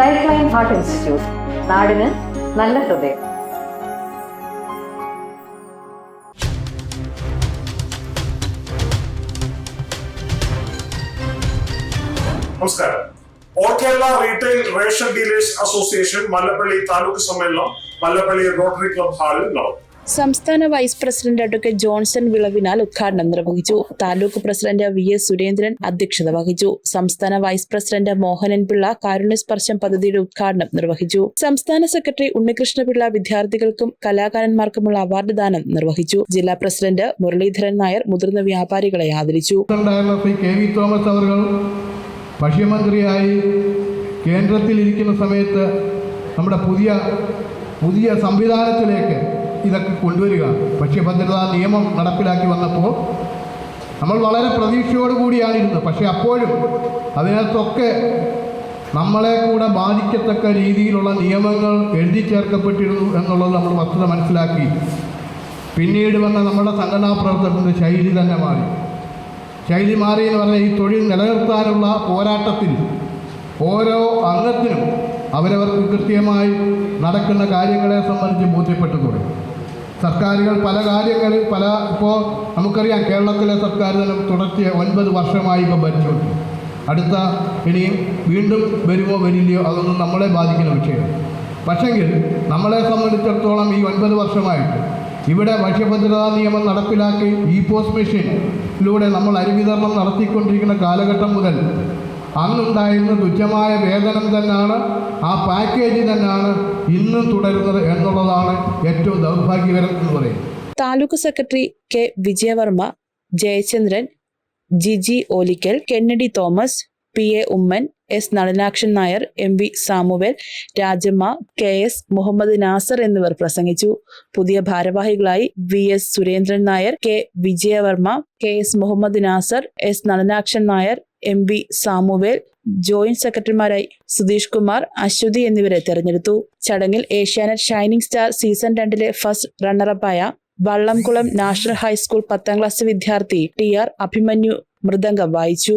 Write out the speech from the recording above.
Life line heart institute നാടിന് നല്ല ഹൃദയം. നമസ്കാരം. All Kerala retail ration dealers association Mallappally taluk സമ്മേളനം മല്ലപ്പള്ളി റോട്ടറി ക്ലബ് ഹാളിൽ നടന്നു. സംസ്ഥാന vice president advocate Johnson Vilavinal ഉദ്ഘാടനം നിർവഹിച്ചു. Taluk president V S Surendran അധ്യക്ഷത വഹിച്ചു. സംസ്ഥാന വൈസ് പ്രസിഡന്റ് മോഹനൻ പിള്ള കാരുണ്യസ്പർശം പദ്ധതിയുടെ ഉദ്ഘാടനം നിർവഹിച്ചു. സംസ്ഥാന സെക്രട്ടറി ഉണ്ണികൃഷ്ണപിള്ള വിദ്യാർത്ഥികൾക്കും കലാകാരന്മാർക്കുമുള്ള അവാർഡ് ദാനം നിർവഹിച്ചു. ജില്ലാ പ്രസിഡന്റ് മുരളീധരൻ നായർ മുതിർന്ന വ്യാപാരികളെ ആദരിച്ചു. ഭക്ഷ്യമന്ത്രിയായി കേന്ദ്രത്തിലിരിക്കുന്ന സമയത്ത് നമ്മുടെ പുതിയ പുതിയ സംവിധാനത്തിലേക്ക് ഇതൊക്കെ കൊണ്ടുവരിക. ഭക്ഷ്യഭദ്രതാ നിയമം നടപ്പിലാക്കി വന്നപ്പോൾ നമ്മൾ വളരെ പ്രതീക്ഷയോട് കൂടിയാണ് ഇരുന്നത്. പക്ഷേ അപ്പോഴും അതിനകത്തൊക്കെ നമ്മളെ കൂടെ ബാധിക്കത്തക്ക രീതിയിലുള്ള നിയമങ്ങൾ എഴുതി ചേർക്കപ്പെട്ടിരുന്നു എന്നുള്ളത് നമ്മൾ വസ്തുത മനസ്സിലാക്കി. പിന്നീട് വന്ന നമ്മുടെ സംഘടനാ പ്രവർത്തനത്തിന്റെ ശൈലി തന്നെ മാറി. ശൈലി മാറി എന്ന് പറഞ്ഞാൽ ഈ തൊഴിൽ നിലനിർത്താനുള്ള പോരാട്ടത്തിൽ ഓരോ അംഗത്തിനും അവരവർക്ക് കൃത്യമായി നടക്കുന്ന കാര്യങ്ങളെ സംബന്ധിച്ച് ബോധ്യപ്പെട്ടു തുടങ്ങി സർക്കാരുകൾ പല കാര്യങ്ങളിൽ പല ഇപ്പോൾ നമുക്കറിയാം കേരളത്തിലെ സർക്കാർ തന്നെ തുടർച്ച ഒൻപത് വർഷമായി ഇപ്പോൾ ഭരിച്ചുകൊണ്ട് അടുത്ത ഇനിയും വീണ്ടും വരുമോ വരില്ലയോ അതൊന്നും നമ്മളെ ബാധിക്കുന്ന വിഷയമാണ്. പക്ഷെങ്കിൽ നമ്മളെ സംബന്ധിച്ചിടത്തോളം ഈ ഒൻപത് വർഷമായിട്ട് ഇവിടെ ഭക്ഷ്യഭദ്രതാ നിയമം നടപ്പിലാക്കി ഇ പോസ്റ്റ് മെഷീനിലൂടെ നമ്മൾ അരിവിതരണം നടത്തിക്കൊണ്ടിരിക്കുന്ന കാലഘട്ടം മുതൽ അന്നുണ്ടായിരുന്ന തുച്ഛമായ വേതനം തന്നെയാണ് ആ പാക്കേജ് തന്നെയാണ് ഇന്നും തുടരുന്നത് എന്നുള്ളതാണ് ഏറ്റവും ദൗർഭാഗ്യകരം എന്ന് പറയുന്നത്. Taluk secretary K Vijayavarma Jayachandran Jiji Olickal Kennedy Thomas P A Oommen S Nalinakshan Nair M V Samuel Rajamma K S Muhammad Nasar എന്നിവർ പ്രസംഗിച്ചു. പുതിയ ഭാരവാഹികളായി V S Surendran Nair K Vijayavarma K S Muhammad Nasar S Nalinakshan Nair M V Samuel joint സെക്രട്ടറിമാരായി Sudheesh Kumar Aswathy എന്നിവരെ തെരഞ്ഞെടുത്തു. ചടങ്ങിൽ Asianet shining star season രണ്ടിലെ first റണ്ണറപ്പായ Vallamkulam national high school പത്താം ക്ലാസ് വിദ്യാർത്ഥി ടി ആർ അഭിമന്യു മൃദംഗം വായിച്ചു.